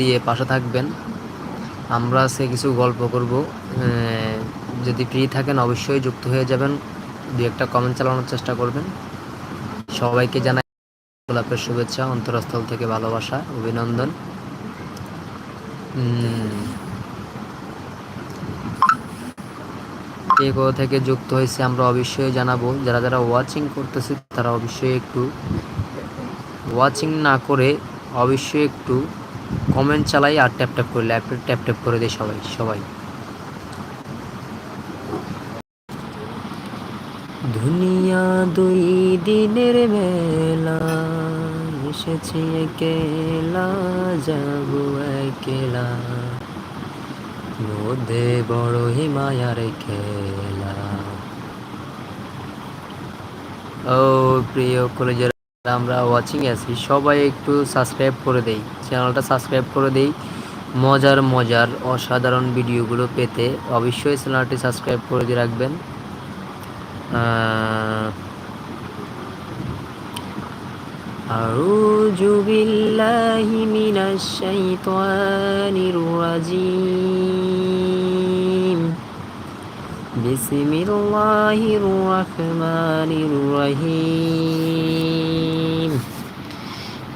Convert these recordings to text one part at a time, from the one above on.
দিয়ে পাশে থাকবেন। আমরা সে কিছু গল্প করব। যদি ফ্রি থাকেন অবশ্যই যুক্ত হয়ে যাবেন। দু একটা কমেন্ট চালানোর চেষ্টা করবেন। সবাইকে জানাই গোলাপের শুভেচ্ছা, অন্তরস্থল থেকে ভালোবাসা, অভিনন্দন। কে কোথা থেকে যুক্ত হয়েছে আমরা অবশ্যই জানাব। যারা যারা ওয়াচিং করতেছে, তারা অবশ্যই একটু ওয়াচিং না করে অবশ্যই একটু কমেন্ট চালাই আর ট্যাপ ট্যাপ করে ট্যাপ ট্যাপ করে দেয় সবাই সবাই। দুনিয়া দুই দিনের মেলা এসেছি একেলা, যাব একেলা। মধ্যে বড় হিমায়ার খেলা। ও প্রিয় কলেজের আমরা ওয়াচিং আছি সবাই একটু সাবস্ক্রাইব করে দেই চ্যানেলটা সাবস্ক্রাইব করে দেই মজার মজার অসাধারণ ভিডিওগুলো পেতে অবশ্যই চ্যানেলটি সাবস্ক্রাইব করে দিয়ে রাখবেন أعوذ بالله من الشيطان الرجيم بسم الله الرحمن الرحيم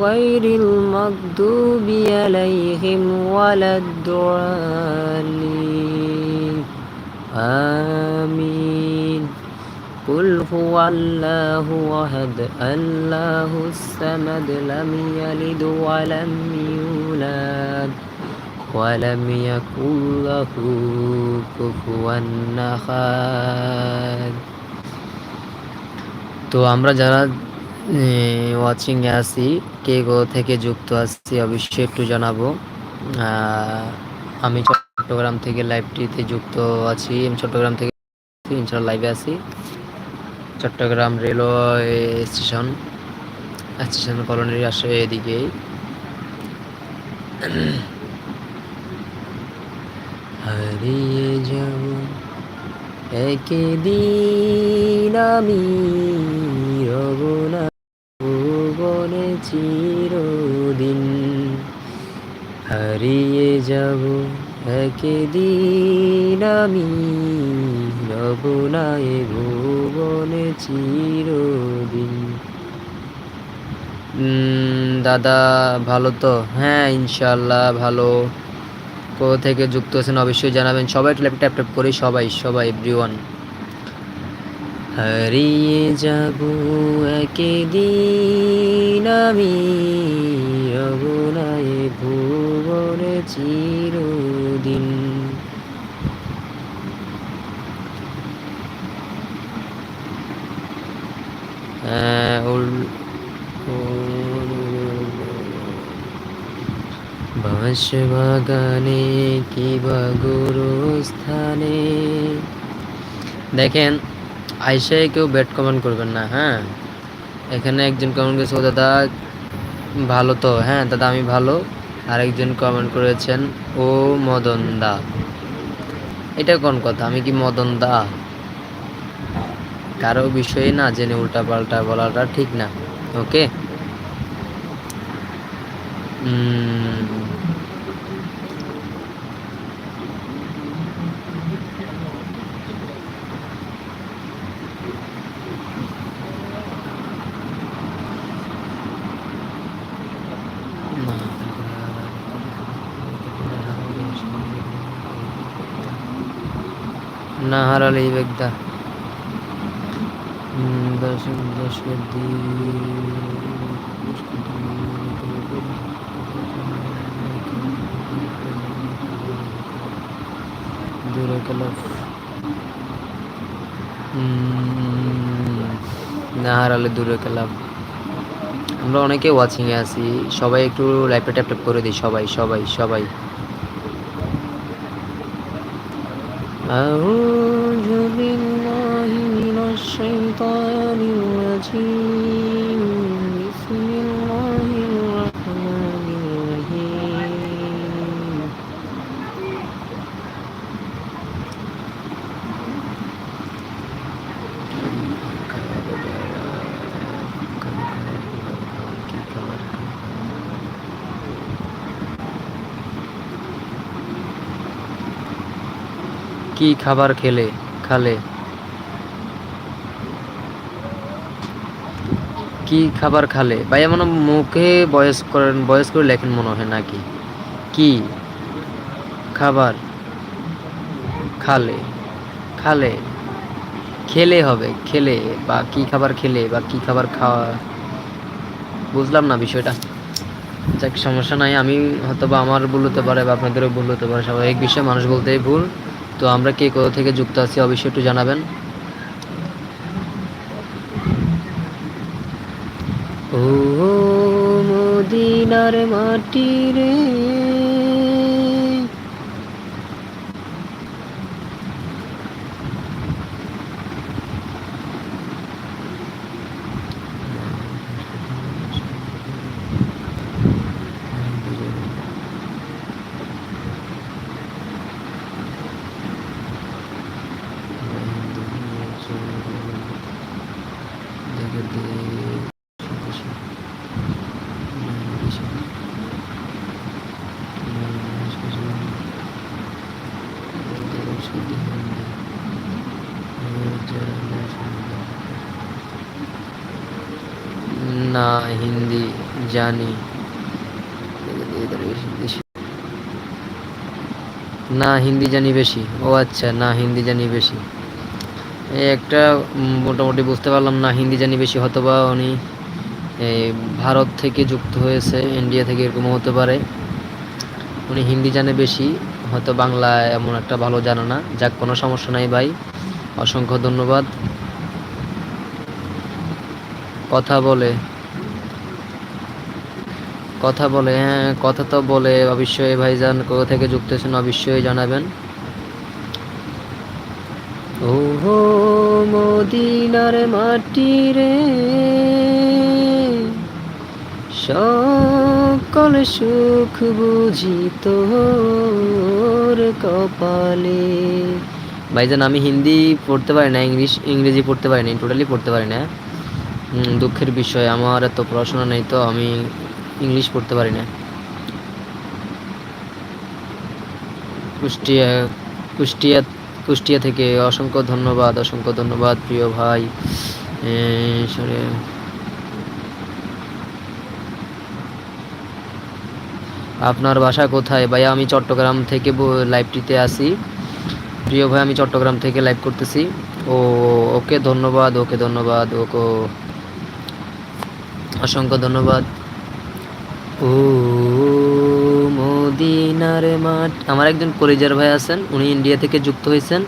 غير المغضوب عليهم ولا الضالين آمين قل هو الله أحد الله الصمد لم يلد ولم يولد ولم يكن له كفوا أحد তো আমরা যারা ওয়াচিং এ আছি। কে গো থেকে যুক্ত আছি, অবশ্যই একটু জানাব। আমি চট্টগ্রাম থেকে লাইভটিতে যুক্ত আছি। আমি চট্টগ্রাম থেকে ইনশাল্লাহ লাইভে আছি। চট্টগ্রাম রেলওয়ে স্টেশন স্টেশন কলোনির আসে এদিকে হারিয়ে যাব। একদিন আমি রব না ভুবনে চিরদিন। হারিয়ে যাব একদিন আমি রব না ভুবনে চিরদিন। দাদা, ভালো তো? হ্যাঁ ইনশাল্লাহ ভালো। কো থেকে যুক্ত আছেন অবশ্যই জানাবেন। সবাই ট্যাপ ট্যাপ করি সবাই সবাই এভরিওয়ান হারিয়ে যাব একদিন আমি। রঘুনায় ভুবনে চিরদিন। বাঁশ বাগানে কিবা স্থানে দেখেন আইসায় কেউ ব্যাট কমেন্ট করবেন না হ্যাঁ? এখানে একজন কমেন্ট করেছে, ও দাদা, ভালো তো হ্যাঁ দাদা আমি ভালো। আরেকজন কমেন্ট করেছেন, ও মদন দা। এটা কোন কথা? আমি কি মদন দা? কারও বিষয়ে না জেনে উল্টা পাল্টা বলাটা ঠিক না, ওকে? বেগদা দর্শক দর্শক দূরে কলফ নাহার আলী দূরে খেলাম আমরা অনেকে ওয়াচিংয়ে আছি, সবাই একটু লাইভটা ট্যাপ ট্যাপ করে দিই, সবাই সবাই সবাই। الشيطان الرجيم بسم الله الرحمن الرحيم কি খাবার খেলে খালে কি খাবার খালে? ভাইয়া মনে হয় মুখে বয়স করেন, বয়স করে লেখেন মনে হয় নাকি? কি খাবার খালে? খালে? খেলে হবে, খেলে বা কি খাবার খেলে বা কি খাবার খাওয়া বুঝলাম না বিষয়টা। যাক, সমস্যা নাই, আমি হয়তো বা আমার ভুল হতে পারে বা আপনাদেরও ভুল হতে পারে, স্বাভাবিক বিষয়ে, মানুষ বলতেই ভুল। তো আমরা কে কোথা থেকে যুক্ত আছি অবশ্যই একটু জানাবেন ও মদিনার মাটি রে জানি। না, হিন্দি জানি বেশি। ও আচ্ছা না, হিন্দি জানি বেশি। এই একটা মোটামুটি বুঝতে পারলাম না, হিন্দি জানি বেশি হয়তো বা উনি ভারত থেকে যুক্ত হয়েছে ইন্ডিয়া থেকে এরকম হতে পারে। উনি হিন্দি জানে বেশি, হয়তো বাংলা এমন একটা ভালো জানে না। যাক, কোনো সমস্যা নাই ভাই। অসংখ্য ধন্যবাদ। কথা বলে। কথা বলে হ্যাঁ কথা তো বলে, অবশ্যই ভাইজান কোথা থেকে যুক্ত হয়েছেন অবশ্যই জানাবেন। ও হো মদিনার মাটি রে, সকল সুখ বুঝি তোর কপালে। ভাইজান, আমি হিন্দি পড়তে পারি না, ইংলিশ, ইংরেজি পড়তে পারি না টোটালি পড়তে পারি না। দুঃখের বিষয়, আমার এত পড়াশোনা নেই, তো আমি ইংলিশ পড়তে পারি না। কুষ্টিয়া কুষ্টিয়া কুষ্টিয়া থেকে অসংখ্য ধন্যবাদ অসংখ্য ধন্যবাদ, প্রিয় ভাই। সরে। আপনার বাসা কোথায়? ভাইয়া, আমি চট্টগ্রাম থেকে লাইভটিতে আসি প্রিয় ভাই, আমি চট্টগ্রাম থেকে লাইভ করতেছি। ও, ওকে ধন্যবাদ ওকে ধন্যবাদ, ওকে। অসংখ্য ধন্যবাদ। ও মদিনার মাঠ। আমার একজন কলিজার ভাই আছেন, উনি ইন্ডিয়া থেকে যুক্ত হয়েছেন।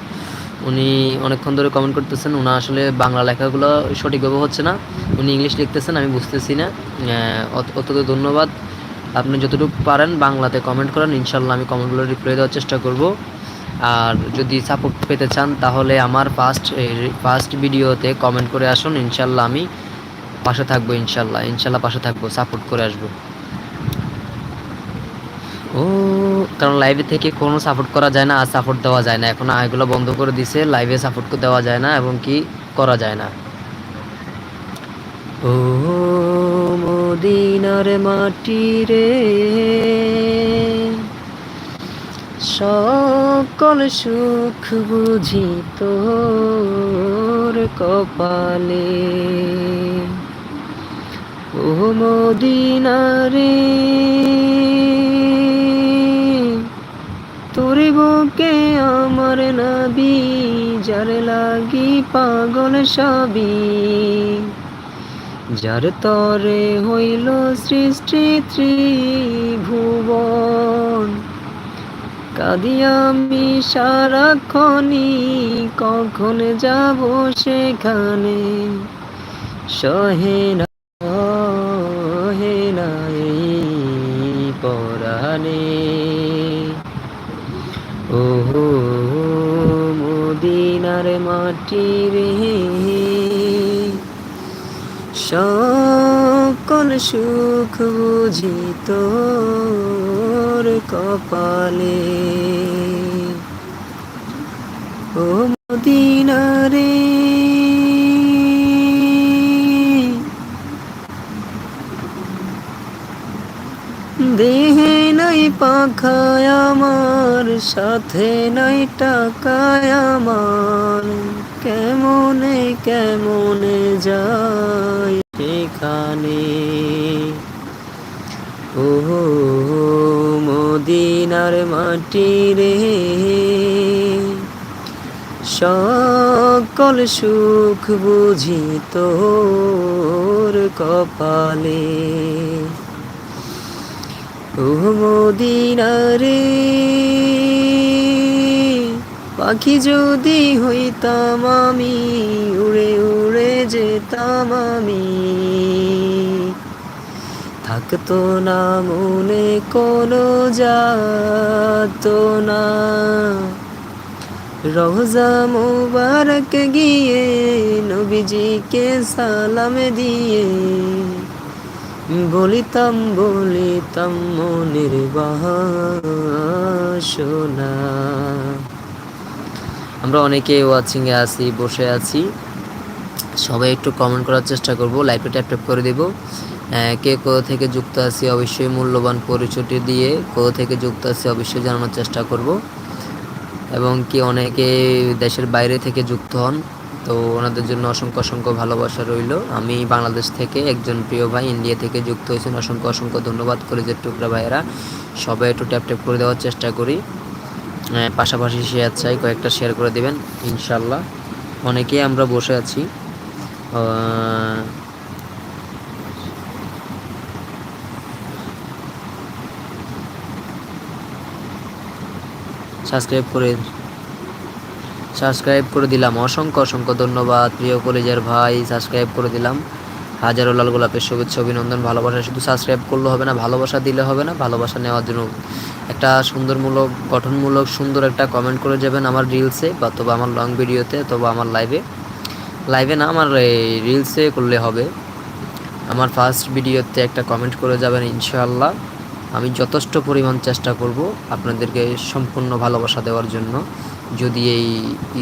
উনি অনেকক্ষণ ধরে কমেন্ট করতেছেন ওনার আসলে বাংলা লেখাগুলো সঠিকভাবে হচ্ছে না। উনি ইংলিশ লিখতেছেন, আমি বুঝতেছি না। অত- অত্যন্ত ধন্যবাদ। আপনি যতটুকু পারেন বাংলাতে কমেন্ট করেন, ইনশাল্লাহ আমি কমেন্টগুলো রিপ্লাই দেওয়ার চেষ্টা করব। আর যদি সাপোর্ট পেতে চান, তাহলে আমার ফার্স্ট ফার্স্ট ভিডিওতে কমেন্ট করে আসুন, ইনশাল্লাহ আমি পাশে থাকব, ইনশাল্লাহ। ইনশাল্লাহ পাশে থাকব সাপোর্ট করে আসব ও কারণ লাইভে থেকে কোনো সাপোর্ট করা যায় না, আর সাপোর্ট দেওয়া যায় না। এখন এগুলো বন্ধ করে দিছে লাইভে সাপোর্ট দেওয়া যায় না এবং কি করা যায় না। ও মদিনার মাটি রে, সকল সুখ বুঝি তোর কপালে। ও মদিনারে তোর বুকে আমার নাবি, যার লাগি পাগল সবই যার তরে হইল সৃষ্টি ত্রিভুবন। কাঁদি আমি সারাক্ষণই, কখন যাব সেখানে? সহে না মদিনার মাটি রে। সকল সুখ বুঝি তোর কপালে। ও মদিনারে দেহে নাই পাখায় আমার, সাথে নাই টাকায় আমার। কেমনে কেমনে যায় সেখানে? ও মদিনার মাটি রে। সকল সুখ বুঝি তোর কপালে। ও পাখি যদি হইতাম আমি, উড়ে উড়ে যেতাম আমি। থাকতো না মনে কোনো যাত না। রোজা মুবারক গিয়ে নবীজিকে সালাম দিয়ে বলিতাম বলিতাম মনের বাসনা। আমরা অনেকে ওয়াচিংয়ে আছি, বসে আছি। সবাই একটু কমেন্ট করার চেষ্টা করব লাইভে ট্যাপ ট্যাপ করে দেব। কে কোথা থেকে যুক্ত আছি অবশ্যই মূল্যবান পরিচয়টি দিয়ে কোথা থেকে যুক্ত আছি অবশ্যই জানানোর চেষ্টা করব। এবং কি অনেকে দেশের বাইরে থেকে যুক্ত হন তো ওনাদের জন্য অসংখ্য অসংখ্য ভালোবাসা রইল। আমি বাংলাদেশ থেকে একজন প্রিয় ভাই ইন্ডিয়া থেকে যুক্ত হয়েছেন। অসংখ্য অসংখ্য ধন্যবাদ যে টুকরা ভাইয়েরা। সবাই একটু ট্যাপ ট্যাপ করে দেওয়ার চেষ্টা করি। পাশাপাশি শেয়ার চাই কয়েকটা শেয়ার করে দেবেন ইনশাল্লাহ অনেকেই আমরা বসে আছি। সাবস্ক্রাইব করে সাবস্ক্রাইব করে দিলাম। অসংখ্য অসংখ্য ধন্যবাদ, প্রিয় কলেজের ভাই। সাবস্ক্রাইব করে দিলাম। হাজারো লাল গোলাপের শুভেচ্ছা, অভিনন্দন, ভালোবাসা। শুধু সাবস্ক্রাইব করলে হবে না, ভালোবাসা দিলে হবে না, ভালোবাসা নেওয়ার জন্য। একটা সুন্দরমূলক, গঠনমূলক, সুন্দর একটা কমেন্ট করে যাবেন আমার রিলসে বা তবে আমার লং ভিডিওতে অথবা আমার লাইভে লাইভে না, আমার রিলসে করলে হবে। আমার ফার্স্ট ভিডিওতে একটা কমেন্ট করে যাবেন, ইনশাআল্লাহ। আমি যথেষ্ট পরিমাণ চেষ্টা করব আপনাদেরকে সম্পূর্ণ ভালোবাসা দেওয়ার জন্য। যদি এই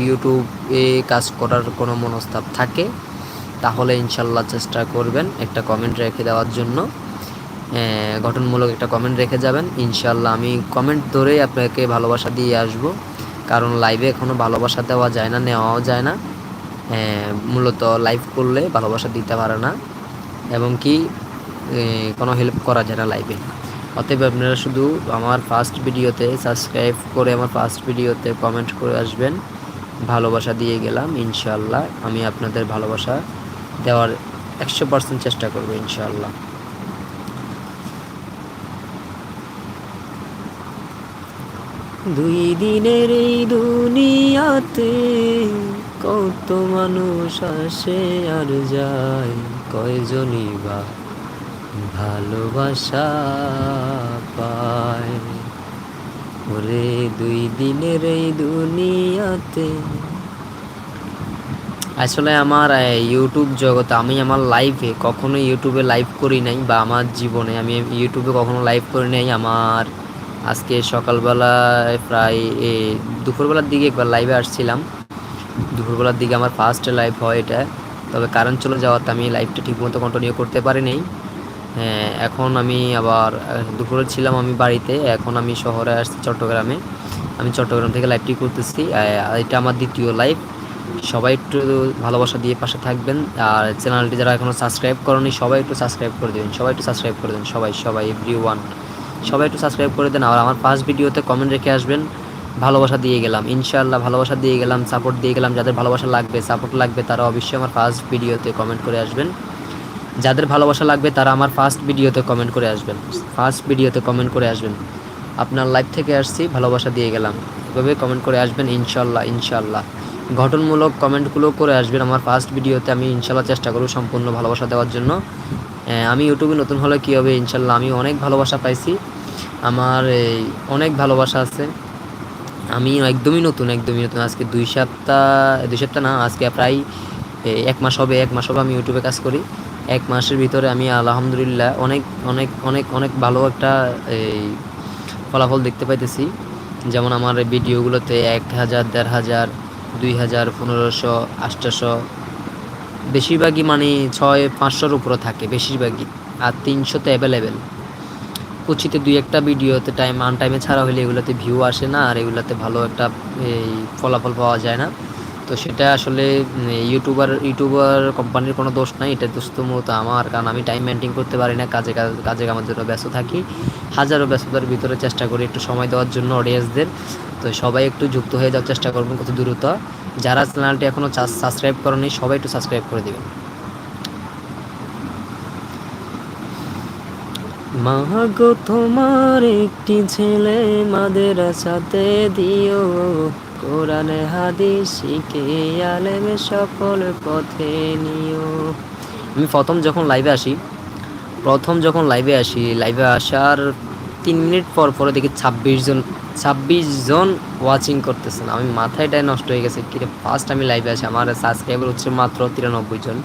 ইউটিউবে কাজ করার কোনো মনস্তাব থাকে, তাহলে ইনশাল্লাহ চেষ্টা করবেন একটা কমেন্ট রেখে দেওয়ার জন্য। গঠনমূলক একটা কমেন্ট রেখে যাবেন। ইনশাল্লাহ আমি কমেন্ট ধরেই আপনাকে ভালোবাসা দিয়ে আসব। কারণ লাইভে এখনও ভালোবাসা দেওয়া যায় না, নেওয়াও যায় না। মূলত লাইভ করলে ভালোবাসা দিতে পারে না। এবং কি কোনো হেল্প করা যায় না লাইভে অতএব আপনারা শুধু আমার ফার্স্ট ভিডিওতে সাবস্ক্রাইব করে আমার ফার্স্ট ভিডিওতে কমেন্ট করে আসবেন। ভালোবাসা দিয়ে গেলাম ইনশাল্লাহ আমি আপনাদের ভালোবাসা দেওয়ার একশো পার্সেন্ট চেষ্টা করব ইনশাল্লাহ দুই দিনের এই দুনিয়াতে কত মানুষ আসে আর যায়, কয়জনই বা ভালোবাসা পায়। ওরে দুই দিনের এই দুনিয়াতে। আসলে আমার ইউটিউব জগতে আমি আমার লাইভে কখনো ইউটিউবে লাইভ করি নাই বা আমার জীবনে আমি ইউটিউবে কখনো লাইভ করি নাই। আমার আজকে সকালবেলায় প্রায়, এ, দুপুরবেলার দিকে একবার লাইভে আসছিলাম। দুপুরবেলার দিকে আমার ফার্স্ট লাইভ হয় এটা। তবে কারেন্ট চলে যাওয়াতে আমি লাইভটা ঠিকমতো কন্টিনিউ করতে পারিনি হ্যাঁ এখন আমি আবার দুপুরে ছিলাম আমি বাড়িতে, এখন আমি শহরে আসছি চট্টগ্রামে। আমি চট্টগ্রাম থেকে লাইভটি করতেছি এটা আমার দ্বিতীয় লাইভ সবাই একটু ভালোবাসা দিয়ে পাশে থাকবেন, আর চ্যানেলটি যারা এখনও সাবস্ক্রাইব করেনি, সবাই একটু সাবস্ক্রাইব করে দেবেন, সবাই একটু সাবস্ক্রাইব করে দেবেন সবাই সবাই এভরি ওয়ান সবাই একটু সাবস্ক্রাইব করে দেন, আর আমার ফার্স্ট ভিডিওতে কমেন্ট রেখে আসবেন, ভালোবাসা দিয়ে গেলাম। ইনশাআল্লাহ ভালোবাসা দিয়ে গেলাম সাপোর্ট দিয়ে গেলাম, যাদের ভালোবাসা লাগবে সাপোর্ট লাগবে, তারা অবশ্যই আমার ফার্স্ট ভিডিওতে কমেন্ট করে আসবেন। যাদের ভালোবাসা লাগবে তারা আমার ফার্স্ট ভিডিওতে কমেন্ট করে আসবেন। ফার্স্ট ভিডিওতে কমেন্ট করে আসবেন। আপনার লাইভ থেকে আসছি, ভালোবাসা দিয়ে গেলাম। এভাবে কমেন্ট করে আসবেন, ইনশাল্লাহ ইনশাল্লাহ। গঠনমূলক কমেন্টগুলো করে আসবেন আমার ফার্স্ট ভিডিওতে আমি ইনশাল্লাহ চেষ্টা করব সম্পূর্ণ ভালোবাসা দেওয়ার জন্য। আমি ইউটিউবে নতুন হলে কী হবে? ইনশাল্লাহ আমি অনেক ভালোবাসা পাইছি। আমার এই অনেক ভালোবাসা আছে। আমি একদমই নতুন একদমই নতুন। আজকে দুই সপ্তাহ দুই সপ্তাহ না, আজকে প্রায় এক মাস হবে, এক মাস হবে আমি ইউটিউবে কাজ করি। এক মাসের ভিতরে আমি আলহামদুলিল্লাহ অনেক অনেক অনেক অনেক ভালো একটা, এই, ফলাফল দেখতে পাইতেছি। যেমন আমার ভিডিওগুলোতে এক হাজার, দেড় হাজার, দুই হাজার, পনেরোশো, আটশোশো, বেশিরভাগই মানে ছয়, পাঁচশোর উপরে থাকে বেশিরভাগই, আর তিনশোতে অ্যাভেলেবেল কুচিতে দুই একটা ভিডিওতে টাইম আন টাইমে ছাড়া হলে এগুলোতে ভিউ আসে না, আর এগুলোতে ভালো একটা, এই, ফলাফল পাওয়া যায় না। তো সেটা আসলে ইউটিউবার ইউটিউবার কোম্পানির কোনো দোষ নাই এটা দোষ তো মূলত আমার। কারণ আমি টাইম মেনটেন করতে পারি না, কাজে কাজে আমার জন্য ব্যস্ত থাকি। হাজারো ব্যস্ততার ভিতরে চেষ্টা করি একটু সময় দেওয়ার জন্য অডিয়েন্সদের তো সবাই একটু যুক্ত হয়ে যাওয়ার চেষ্টা করবেন কত দ্রুত। যারা চ্যানেলটি এখনও সাবস্ক্রাইব করেনি, সবাই একটু সাবস্ক্রাইব করে দেবেন। মা গো তোমার একটি ছেলে মাদের সাথে দিও। কোরআনে, হাদিস শিখে আলেমে সকল পথে নিও। আমি প্রথম যখন লাইভে আসি, প্রথম যখন লাইভে আসি লাইভে আসার তিন মিনিট পর পরে দেখি ছাব্বিশ জন ছাব্বিশ জন ওয়াচিং করতেছেন। আমি মাথায়টাই নষ্ট হয়ে গেছে, কিরে ফার্স্ট আমি লাইভে আসি, আমার সাবস্ক্রাইবার হচ্ছে মাত্র তিরানব্বই জন।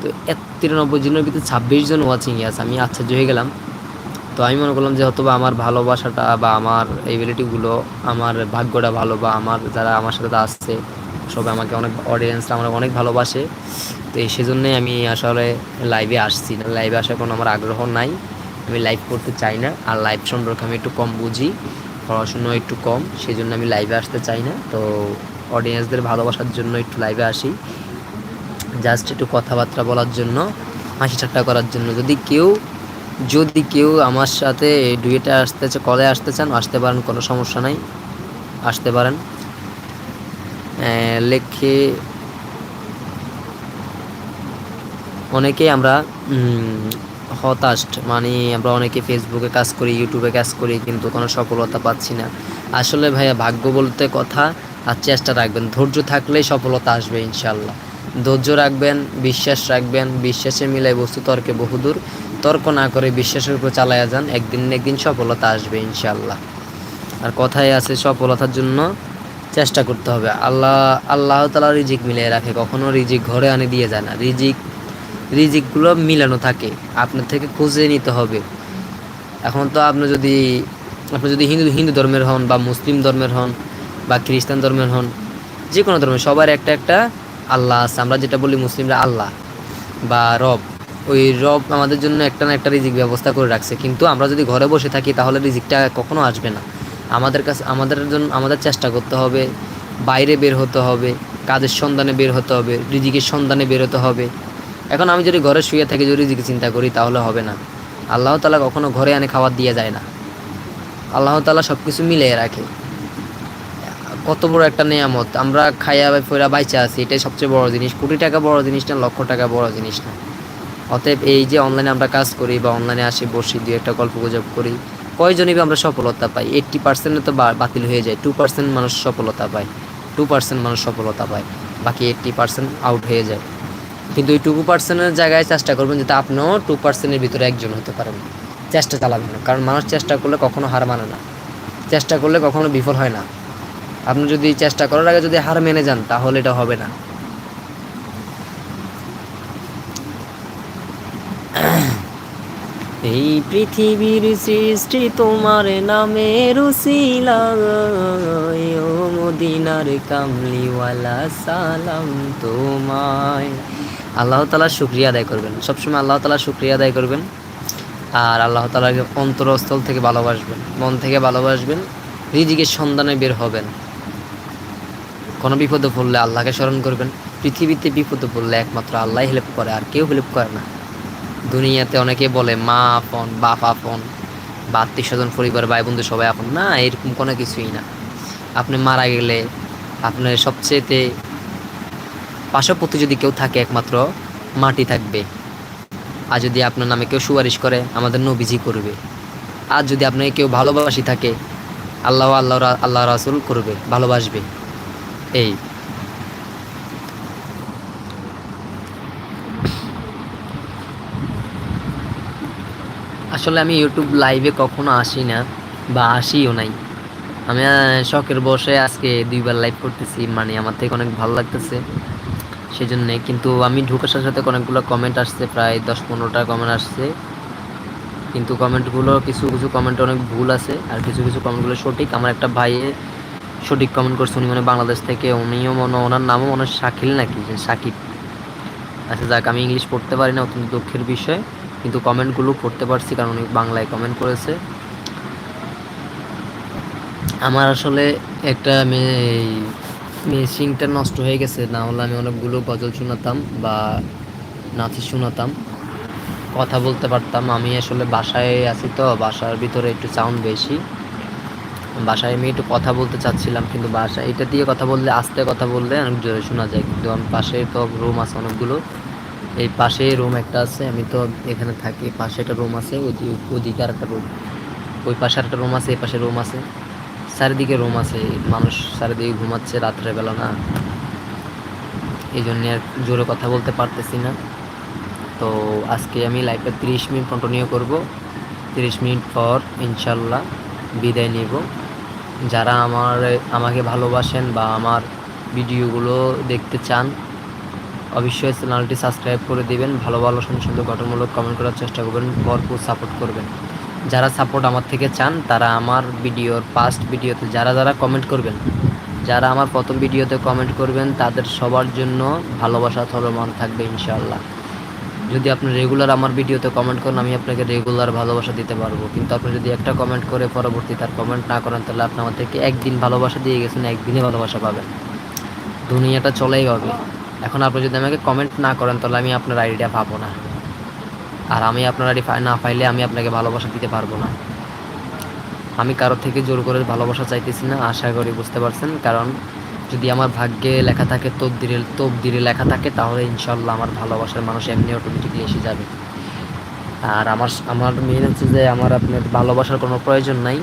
তো এত তিরানব্বই জনের ভিতরে ছাব্বিশ জন ওয়াচিংয়ে আছে, আমি আশ্চর্য হয়ে গেলাম। তো আমি মনে করলাম যে হয়তো বা আমার ভালোবাসাটা বা আমার এবিলিটিগুলো আমার ভাগ্যটা ভালো বা আমার যারা আমার সাথে আসছে সবাই আমাকে অনেক অডিয়েন্সরা আমার অনেক ভালোবাসে। তো এই সেজন্যই আমি আসলে লাইভে আসছি। না লাইভে আসার কোনো আমার আগ্রহ নাই। আমি লাইভ করতে চাই না। আর লাইভ সম্পর্কে আমি একটু কম বুঝি। পড়াশুনো একটু কম। সেই জন্য আমি লাইভে আসতে চাই না। তো অডিয়েন্সদের ভালোবাসার জন্য একটু লাইভে আসি। জাস্ট একটু কথাবার্তা বলার জন্য হাসি ঠাট্টা করার জন্য। যদি কেউ যদি কেউ আমার সাথে ডুয়েটে আসতে কলে আসতে চান, আসতে পারেন, কোনো সমস্যা নাই। আসতে পারেন। লেখে অনেকেই আমরা হতাশ মানে আমরা অনেকে ফেসবুকে কাজ করি ইউটিউবে কাজ করি, কিন্তু কোনো সফলতা পাচ্ছি না। আসলে ভাইয়া, ভাগ্য বলতে কথা আর চেষ্টা রাখবেন। ধৈর্য থাকলেই সফলতা আসবে ইনশাল্লাহ ধৈর্য রাখবেন, বিশ্বাস রাখবেন বিশ্বাসে মিলাই বস্তু তর্কে বহুদূর। তর্ক না করে বিশ্বাসের উপর চালায়া যান, একদিন না একদিন সফলতা আসবে ইনশাল্লাহ আর কথায় আছে, সফলতার জন্য চেষ্টা করতে হবে। আল্লাহ আল্লাহ তালা রিজিক মিলিয়ে রাখে, কখনো রিজিক ঘরে আনে দিয়ে যায় না। রিজিক, রিজিকগুলো মিলানো থাকে, আপনার থেকে খুঁজে নিতে হবে। এখন তো আপনি যদি আপনি যদি হিন্দু হিন্দু ধর্মের হন বা মুসলিম ধর্মের হন বা খ্রিস্টান ধর্মের হন যে কোনো ধর্মের, সবার একটা একটা আল্লাহ আছে। আমরা যেটা বলি মুসলিমরা আল্লাহ বা রব। ওই রব আমাদের জন্য একটা না একটা রিজিক ব্যবস্থা করে রাখছে। কিন্তু আমরা যদি ঘরে বসে থাকি, তাহলে রিজিকটা কখনো আসবে না। আমাদের কাছে, আমাদের জন্য, আমাদের চেষ্টা করতে হবে বাইরে বের হতে হবে, কাজের সন্ধানে বের হতে হবে, রিজিকের সন্ধানে বের হতে হবে। এখন আমি যদি ঘরে শুয়ে থাকি, যদি রিজিকে চিন্তা করি, তাহলে হবে না। আল্লাহ তালা কখনো ঘরে আনে খাবার দিয়ে যায় না। আল্লাহ তালা সব কিছু মিলিয়ে রাখে। কত বড় একটা নিয়ামত। আমরা খাইয়া ফেরা বাইচা আছি, এটাই সবচেয়ে বড় জিনিস। কোটি টাকা বড় জিনিস না, লক্ষ টাকা বড় জিনিস না। অতএব এই যে অনলাইনে আমরা কাজ করি বা অনলাইনে আসি, বসি, দুই একটা গল্প গুজব করি, কয়জনই আমরা সফলতা পাই? এইট্টি পার্সেন্টে তো বাতিল হয়ে যায়। টু পার্সেন্ট মানুষ সফলতা পায়। টু পার্সেন্ট মানুষ সফলতা পায়। বাকি এইট্টি পার্সেন্ট আউট হয়ে যায়। কিন্তু ওই টু পার্সেন্টের জায়গায় চেষ্টা করবেন যাতে আপনিও টু পার্সেন্টের ভিতরে একজন হতে পারেন। চেষ্টা চালাবেন কারণ মানুষ চেষ্টা করলে কখনো হার মানে না। চেষ্টা করলে কখনো বিফল হয় না। আপনি যদি চেষ্টা করার আগে যদি হার মেনে যান, তাহলে এটা হবে না। এই পৃথিবীর সৃষ্টি তোমার নামে ও মদিনার কামলিওয়ালা সালাম তোমায়। আল্লাহ তালা শুক্রিয়া আদায় করবেন। সবসময় আল্লাহ তালা শুক্রিয়া আদায় করবেন। আর আল্লাহ তালাকে অন্তরস্থল থেকে ভালোবাসবেন। মন থেকে ভালোবাসবেন। রিজিকের সন্ধানে বের হবেন। কোনো বিপদে পড়লে আল্লাহকে স্মরণ করবেন। পৃথিবীতে বিপদে পড়লে একমাত্র আল্লাহ হেল্প করে, আর কেউ হেল্প করে না। দুনিয়াতে অনেকে বলে, মা আপন বাপ আপন বা আত্মীয় স্বজন পরিবার ভাই বন্ধু সবাই আপন। না, এরকম কোনো কিছুই না। আপনি মারা গেলে আপনার সবচেয়েতে পাশাপতি যদি কেউ থাকে, একমাত্র মাটি থাকবে। আর যদি আপনার নামে কেউ সুপারিশ করে, আমাদের নবীজি করবে। আর যদি আপনাকে কেউ ভালোবাসি থাকে, আল্লাহ আল্লাহ আল্লাহ রাসুল করবে, ভালোবাসবে। এই। আসলে আমি ইউটিউব লাইভে কখনো আসি না বা আসিও নাই। আমি শখের বসে আজকে দুইবার লাইভ করতেছি মানে আমার থেকে অনেক ভালো লাগতেছে সেই জন্যে কিন্তু আমি ঢুকার সাথে সাথে অনেকগুলো কমেন্ট আসছে, প্রায় দশ পনেরোটা কমেন্ট আসছে। কিন্তু কমেন্টগুলো কিছু কিছু কমেন্ট অনেক ভুল আছে, আর কিছু কিছু কমেন্টগুলো সঠিক। আমার একটা ভাইয়ে সঠিক কমেন্ট করছে, উনি মানে বাংলাদেশ থেকে, উনিও মনে ওনার নামও মনে শাকিল নাকি শাকিব। আচ্ছা যাক, আমি ইংলিশ পড়তে পারি না, অত্যন্ত দুঃখের বিষয়, কিন্তু কমেন্টগুলো পড়তে পারছি, কারণ উনি বাংলায় কমেন্ট করেছে। আমার আসলে একটা মেশিনটা নষ্ট হয়ে গেছে, না হলে আমি অনেকগুলো গজল শোনাতাম বা নাচি শোনাতাম, কথা বলতে পারতাম। আমি আসলে বাসায় আছি তো, বাসার ভিতরে একটু সাউন্ড বেশি। বাসায় আমি একটু কথা বলতে চাচ্ছিলাম, কিন্তু বাসায় এটা দিয়ে কথা বললে, আস্তে কথা বললে অনেক জোরে শোনা যায়। কিন্তু আমার পাশে তো রুম আছে অনেকগুলো। এই পাশে রুম একটা আছে, আমি তো এখানে থাকি, পাশে একটা রুম আছে ওদিকে আর একটা রুম ওই পাশে একটা রুম আছে, এই পাশে রুম আছে। চারিদিকে রুম আছে, মানুষ চারিদিকে ঘুমাচ্ছে রাত্রেবেলা না। এই জন্যে আর জোরে কথা বলতে পারতেছি না। তো আজকে আমি লাইভটা তিরিশ মিনিট কন্টিনিউ করব। তিরিশ মিনিট পর ইনশাল্লাহ বিদায় নেব। যারা আমার, আমাকে ভালোবাসেন বা আমার ভিডিওগুলো দেখতে চান, অবশ্যই চ্যানেলটি সাবস্ক্রাইব করে দিবেন। ভালো ভালো, সুন্দর সুন্দর গঠনমূলক কমেন্ট করার চেষ্টা করবেন, ভরপুর সাপোর্ট করবেন। যারা সাপোর্ট আমার থেকে চান, তারা আমার ভিডিওর ফার্স্ট ভিডিওতে যারা যারা কমেন্ট করবেন, যারা আমার প্রথম ভিডিওতে কমেন্ট করবেন, তাদের সবার জন্য ভালোবাসা চলমান থাকবে ইনশাল্লাহ যদি আপনি রেগুলার আমার ভিডিওতে কমেন্ট করেন, আমি আপনাকে রেগুলার ভালোবাসা দিতে পারব। কিন্তু আপনি যদি একটা কমেন্ট করে পরবর্তী তার কমেন্ট না করেন, তাহলে আপনি আমার থেকে একদিন ভালোবাসা দিয়ে গেছেন, একদিনে ভালোবাসা পাবেন। দুনিয়াটা চলেই হবে। এখন আপনি যদি আমাকে কমেন্ট না করেন, তাহলে আমি আপনার আইডিটা পাবো না। আর আমি আপনার আইডি না পাইলে আমি আপনাকে ভালোবাসা দিতে পারব না। আমি কারোর থেকে জোর করে ভালোবাসা চাইতেছি না, আশা করি বুঝতে পারছেন। কারণ যদি আমার ভাগ্যে লেখা থাকে তোপ দিলে লেখা থাকে, তাহলে ইনশাল্লাহ আমার ভালোবাসার মানুষ এমনি অটোমেটিকলি এসে যাবে। আর আমার আমার মেন হচ্ছে যে আমার আপনার ভালোবাসার কোনো প্রয়োজন নাই।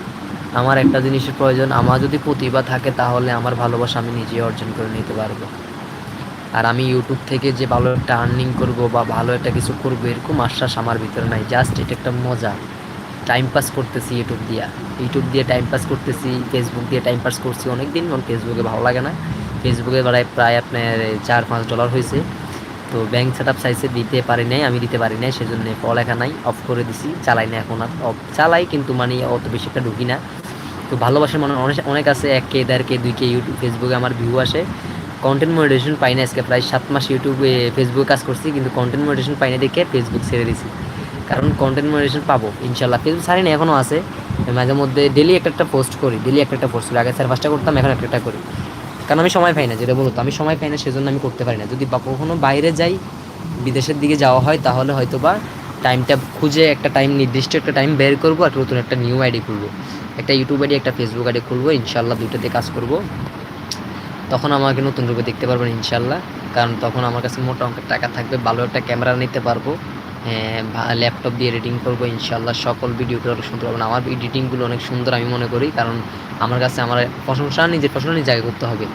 আমার একটা জিনিসের প্রয়োজন, আমার যদি প্রতিভা থাকে, তাহলে আমার ভালোবাসা আমি নিজে অর্জন করে নিতে পারব। আর আমি ইউটিউব থেকে যে ভালো একটা আর্নিং করব বা ভালো একটা কিছু করব, এরকম আশ্বাস আমার ভিতরে নাই। জাস্ট এটা একটা মজা। টাইম পাস করতেছি ইউটিউব দিয়া। ইউটিউব দিয়ে টাইম পাস করতেছি ফেসবুক দিয়ে টাইম পাস করছি অনেক দিন কারণ ফেসবুকে ভালো লাগে না। ফেসবুকে প্রায় প্রায় আপনার চার, পাঁচ ডলার হয়েছে। তো ব্যাংক সেট আপ চাইছে দিতে পারি নাই, আমি দিতে পারি নাই, সেজন্য পড়ালেখা নাই অফ করে দিছি, চালাই না এখন আর। অফ চালাই, কিন্তু মানে অত বেশি একটা ঢুকি না। তো ভালোবাসার মনে অনেক অনেক আছে, এক কে, দেড় কে, দুই কে ইউটিউব ফেসবুকে আমার ভিউ আসে। কন্টেন্ট মনিটেশন পাই না, আজকে প্রায় সাত মাস ইউটিউবে ফেসবুকে কাজ করছি, কিন্তু কন্টেন্ট মনিটেশন পাই না দেখে ফেসবুক ছেড়ে দিছি। কারণ কন্টেন্ট মনিটেশন পাবো ইনশাল্লাহ ফেসবুক ছাড়ি এখনও আছে। মাঝে মধ্যে ডেলি একটা একটা পোস্ট করি ডেলি একটা একটা পোস্ট করি। আগে স্যার পাঁচটা করতাম, এখন একটা একটা করি। কারণ আমি সময় পাই না, যেটা বলতো, আমি সময় পাই না, সেজন্য আমি করতে পারি না। যদি বা কখনো বাইরে যাই, বিদেশের দিকে যাওয়া হয়, তাহলে হয়তো বা টাইমটা খুঁজে একটা টাইম নির্দিষ্ট একটা টাইম বের করব আর নতুন একটা নিউ আইডি খুলবো। একটা ইউটিউব আইডি একটা ফেসবুক আইডি খুলবো ইনশাল্লাহ দুটোতে কাজ করব। তখন আমাকে নতুন রূপে দেখতে পারবেন ইনশাল্লাহ কারণ তখন আমার কাছে মোটা অঙ্কের টাকা থাকবে, ভালো একটা ক্যামেরা নিতে পারব। ল্যাপটপ দিয়ে এডিটিং করব ইনশাল্লাহ সকল ভিডিওগুলো অনেক সুন্দর হবে। আমার এডিটিংগুলো অনেক সুন্দর আমি মনে করি, কারণ আমার কাছে আমার প্রশংসা, নিজের প্রশংসা নিজে জায়গা করতে হবে।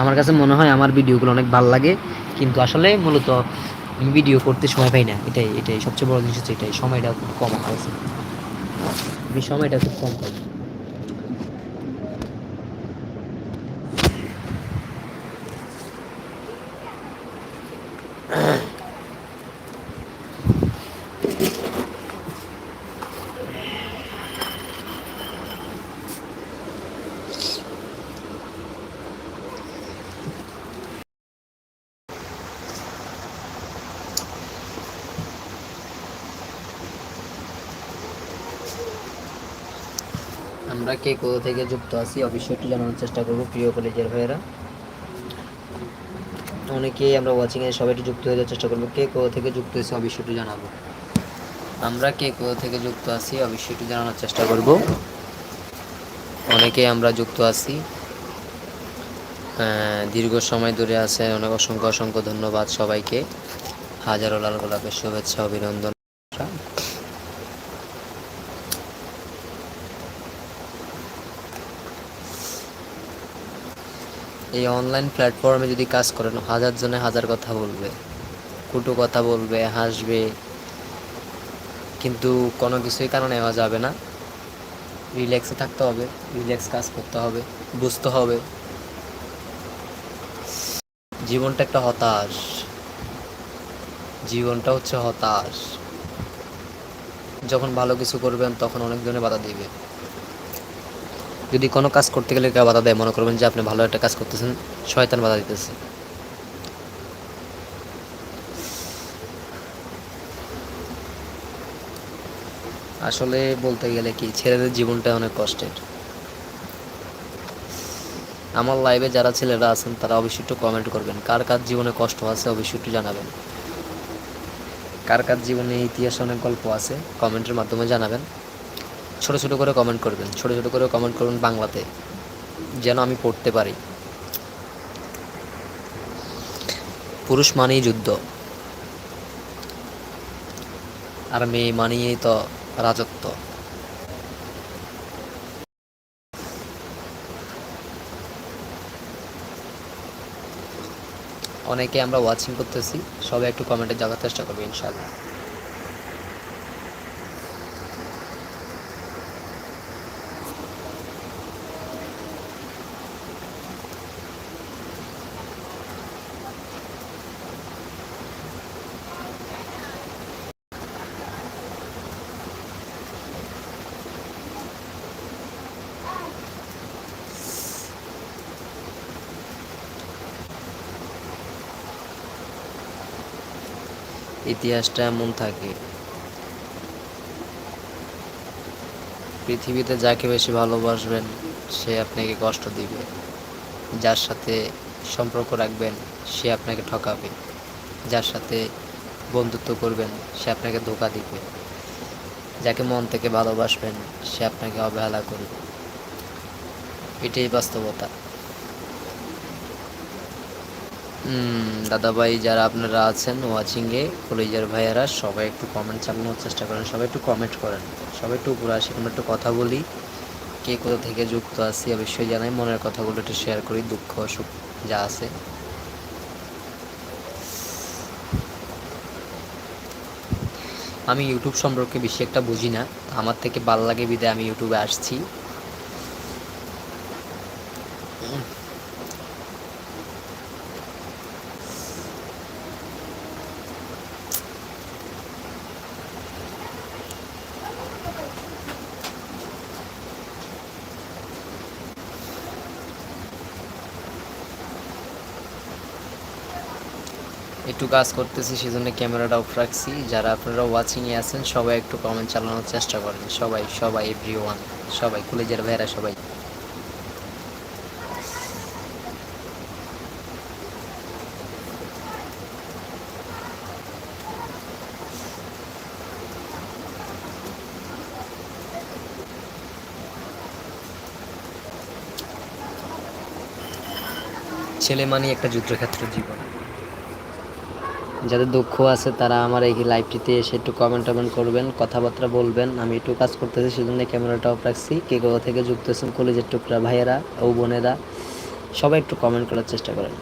আমার কাছে মনে হয় আমার ভিডিওগুলো অনেক ভালো লাগে, কিন্তু আসলে মূলত ভিডিও করতে সময় পাই না। এটাই এটাই সবচেয়ে বড় জিনিস হচ্ছে এটাই। সময়টা খুব কম আমার কাছে। আমি সময়টা খুব কম পাই আমরা কে কোথা থেকে যুক্ত আছি, অবশ্যই একটু জানানোর চেষ্টা করব, প্রিয় কলেজের ভাইয়েরা। অনেকেই আমরা ওয়াচিংয়ে সবাই একটু যুক্ত হয়ে যাওয়ার চেষ্টা করব, কে কোথা থেকে যুক্ত হয়েছে অবশ্যই একটু জানাব। আমরা কে কোথা থেকে যুক্ত আছি, অবশ্যই একটু জানানোর চেষ্টা করব। অনেকেই আমরা যুক্ত আছি। দীর্ঘ সময় ধরে আছে অনেক অসংখ্য অসংখ্য ধন্যবাদ সবাইকে। হাজারো লাল গোলাপের শুভেচ্ছা, অভিনন্দন। এই অনলাইন প্ল্যাটফর্মে যদি কাজ করেন, হাজার জনে হাজার কথা বলবে, কুটু কথা বলবে, হাসবে। কিন্তু কোনো কিছুই কারণে নেওয়া যাবে না। রিল্যাক্সে থাকতে হবে রিল্যাক্স কাজ করতে হবে, বুঝতে হবে। জীবনটা একটা হতাশ। জীবনটা হচ্ছে হতাশ। যখন ভালো কিছু করবেন, তখন অনেকজনে বাধা দিবে। যদি কোনো কাজ করতে গেলে কেউ বাধা দেয়, মনে করবেন যে আপনি ভালো একটা কাজ করতেছেন, শয়তান বাধা দিতেছে। আসলে বলতে গেলে কি, ছেলেদের জীবনটা অনেক কষ্টের। আমার লাইভে যারা ছেলেরা আছেন, তারা অবশ্যই একটু কমেন্ট করবেন, কার কার জীবনে কষ্ট আছে অবশ্যই একটু জানাবেন। কার কার জীবনে ইতিহাস অনেক গল্প আছে কমেন্টের মাধ্যমে জানাবেন। ছোট ছোট করে কমেন্ট করবেন, ছোট ছোট করে কমেন্ট করুন বাংলাতে, যেন আমি পড়তে পারি। পুরুষ মানেই যুদ্ধ। আর মেয়ে মানিয়েই তো রাজত্ব। অনেকে আমরা ওয়াচিং করতেছি, সবাই একটু কমেন্টে যাওয়ার চেষ্টা করবে, ইনশাআল্লাহ। ইতিহাসটা এমন থাকে। পৃথিবীতে যাকে বেশি ভালোবাসবেন, সে আপনাকে কষ্ট দিবে। যার সাথে সম্পর্ক রাখবেন, সে আপনাকে ঠকাবে। যার সাথে বন্ধুত্ব করবেন, সে আপনাকে ধোকা দিবে। যাকে মন থেকে ভালোবাসবেন, সে আপনাকে অবহেলা করবে। এটাই বাস্তবতা। দাদা ভাই যারা আপনারা আছেন ওয়াচিংয়ে কলেজের ভাইয়ারা, সবাই একটু কমেন্ট চালানোর চেষ্টা করেন, সবাই একটু কমেন্ট করেন। সবাই একটু উপরে আসি, আমরা একটু কথা বলি। কে কোথা থেকে যুক্ত আছি, অবশ্যই জানাই, মনের কথাগুলো একটু শেয়ার করি, দুঃখ, সুখ, যা আছে। আমি ইউটিউব সম্পর্কে বেশি একটা বুঝি না। আমার থেকে ভালো লাগে বিদায় আমি ইউটিউবে আসছি। একটু কাজ করতেছি, সেজন্য ক্যামেরাটা অফ রাখছি। যারা আপনারা ওয়াচিংয়ে আছেন, সবাই একটু কমেন্ট চালানোর চেষ্টা করেন। সবাই সবাই এভরি ওয়ান সবাই, কলেজের ভাইয়েরা সবাই। ছেলে মানে একটা যুদ্ধক্ষেত্র জীবন। যাদের দুঃখ আছে তারা আমার এই লাইভটিতে এসে একটু কমেন্ট টমেন্ট করবেন, কথাবার্তা বলবেন। আমি একটু কাজ করতেছি সেজন্য ক্যামেরাটাও রাখছি। কে কোথাও থেকে যুক্ত আছেন, কলেজের টুকরা ভাইয়েরা, ও বোনেরা, সবাই একটু কমেন্ট করার চেষ্টা করেন।